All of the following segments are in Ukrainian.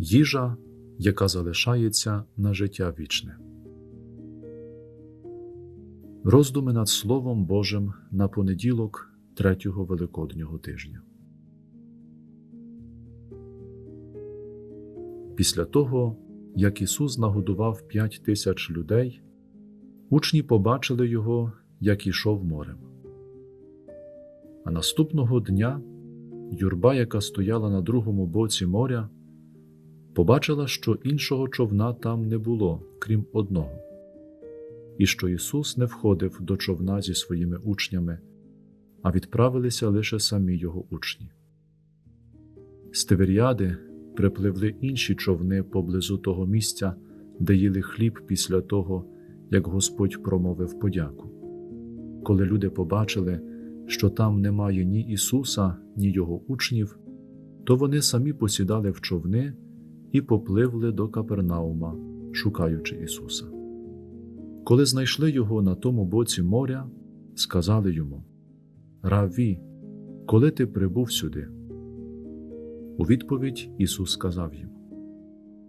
їжа, яка залишається на життя вічне. Роздуми над Словом Божим на понеділок третього Великоднього тижня. Після того, як Ісус нагодував п'ять тисяч людей, учні побачили Його, як ішов морем. А наступного дня юрба, яка стояла на другому боці моря, побачила, що іншого човна там не було, крім одного, і що Ісус не входив до човна зі своїми учнями, а відправилися лише самі його учні. З Тиверіади припливли інші човни поблизу того місця, де їли хліб після того, як Господь промовив подяку. Коли люди побачили, що там немає ні Ісуса, ні Його учнів, то вони самі посідали в човни і попливли до Капернаума, шукаючи Ісуса. Коли знайшли його на тому боці моря, сказали йому Раві, коли ти прибув сюди? У відповідь Ісус сказав їм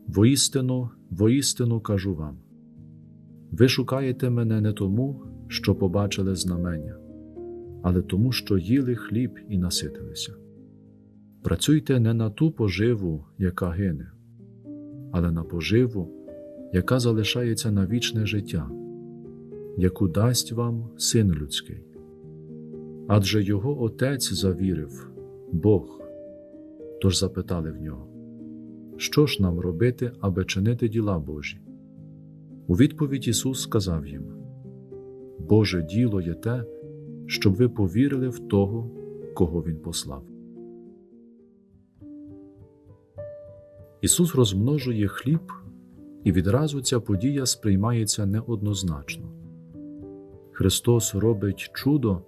Воістину, воістину кажу вам. Ви шукаєте мене не тому, що побачили знамення, але тому, що їли хліб і наситилися. Працюйте не на ту поживу, яка гине, але на поживу, яка залишається на вічне життя, яку дасть вам син людський. Адже його отець завірив, Бог. Тож запитали в нього, що ж нам робити, аби чинити діла Божі? У відповідь Ісус сказав їм: Боже діло є те, щоб ви повірили в того, кого Він послав. Ісус розмножує хліб, і відразу ця подія сприймається неоднозначно. Христос робить чудо,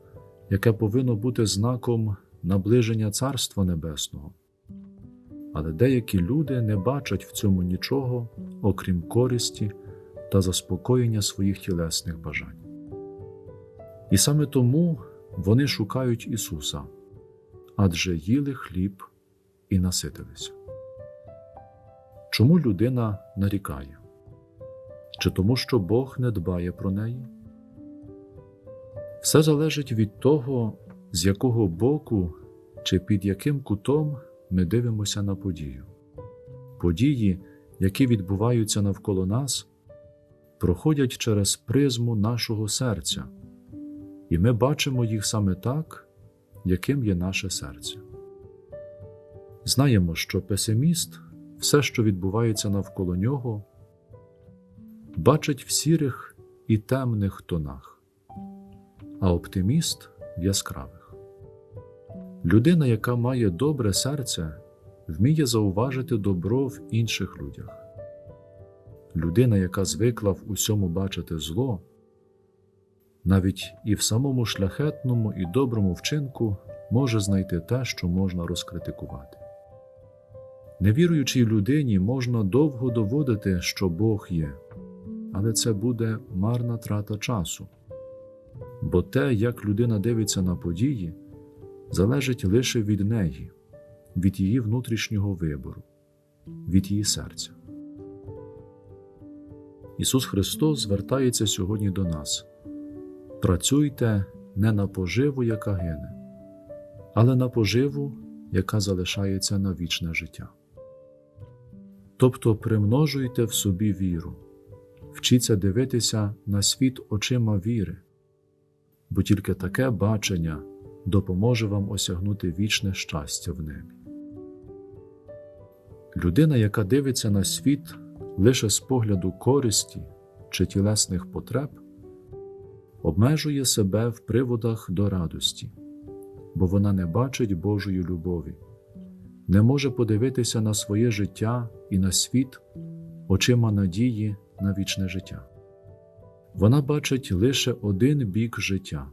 яке повинно бути знаком наближення Царства Небесного. Але деякі люди не бачать в цьому нічого, окрім користі та заспокоєння своїх тілесних бажань. І саме тому вони шукають Ісуса, адже їли хліб і наситилися. Чому людина нарікає? Чи тому, що Бог не дбає про неї? Все залежить від того, з якого боку чи під яким кутом ми дивимося на подію. Події, які відбуваються навколо нас, проходять через призму нашого серця, і ми бачимо їх саме так, яким є наше серце. Знаємо, що песиміст все, що відбувається навколо нього, бачить в сірих і темних тонах, а оптиміст в яскравих. Людина, яка має добре серце, вміє зауважити добро в інших людях. Людина, яка звикла в усьому бачити зло, навіть і в самому шляхетному і доброму вчинку може знайти те, що можна розкритикувати. Невіруючій людині можна довго доводити, що Бог є, але це буде марна трата часу, бо те, як людина дивиться на події, залежить лише від неї, від її внутрішнього вибору, від її серця. Ісус Христос звертається сьогодні до нас. Працюйте не на поживу, яка гине, але на поживу, яка залишається на вічне життя. Тобто примножуйте в собі віру, вчіться дивитися на світ очима віри, бо тільки таке бачення допоможе вам осягнути вічне щастя в небі. Людина, яка дивиться на світ лише з погляду користі чи тілесних потреб, обмежує себе в приводах до радості, бо вона не бачить Божої любові, не може подивитися на своє життя і на світ очима надії на вічне життя. Вона бачить лише один бік життя,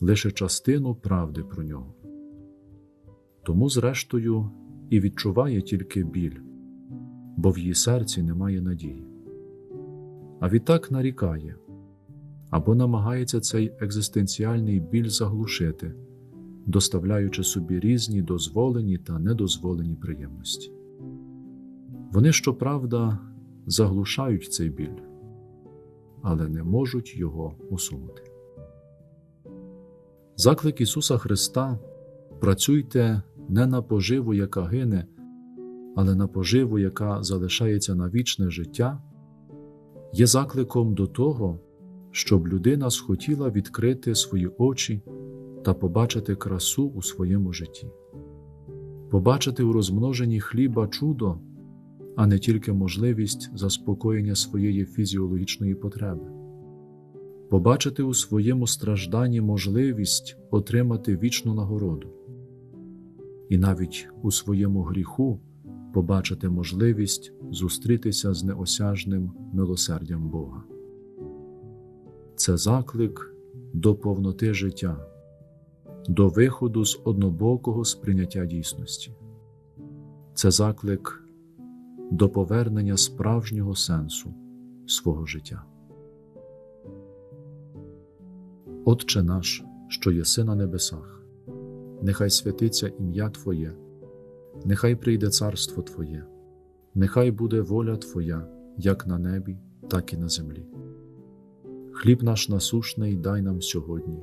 лише частину правди про нього. Тому, зрештою, і відчуває тільки біль, бо в її серці немає надії. А відтак нарікає або намагається цей екзистенціальний біль заглушити, доставляючи собі різні дозволені та недозволені приємності. Вони, щоправда, заглушають цей біль, але не можуть його усунути. Заклик Ісуса Христа працюйте не на поживу, яка гине, але на поживу, яка залишається на вічне життя, є закликом до того, щоб людина схотіла відкрити свої очі та побачити красу у своєму житті, побачити у розмноженні хліба чудо, а не тільки можливість заспокоєння своєї фізіологічної потреби, побачити у своєму стражданні можливість отримати вічну нагороду, і навіть у своєму гріху побачити можливість зустрітися з неосяжним милосердям Бога. Це заклик до повноти життя, до виходу з однобокого сприйняття дійсності. Це заклик до повернення справжнього сенсу свого життя. Отче наш, що єси на небесах, нехай святиться ім'я Твоє, нехай прийде царство Твоє, нехай буде воля Твоя, як на небі, так і на землі. Хліб наш насушний дай нам сьогодні,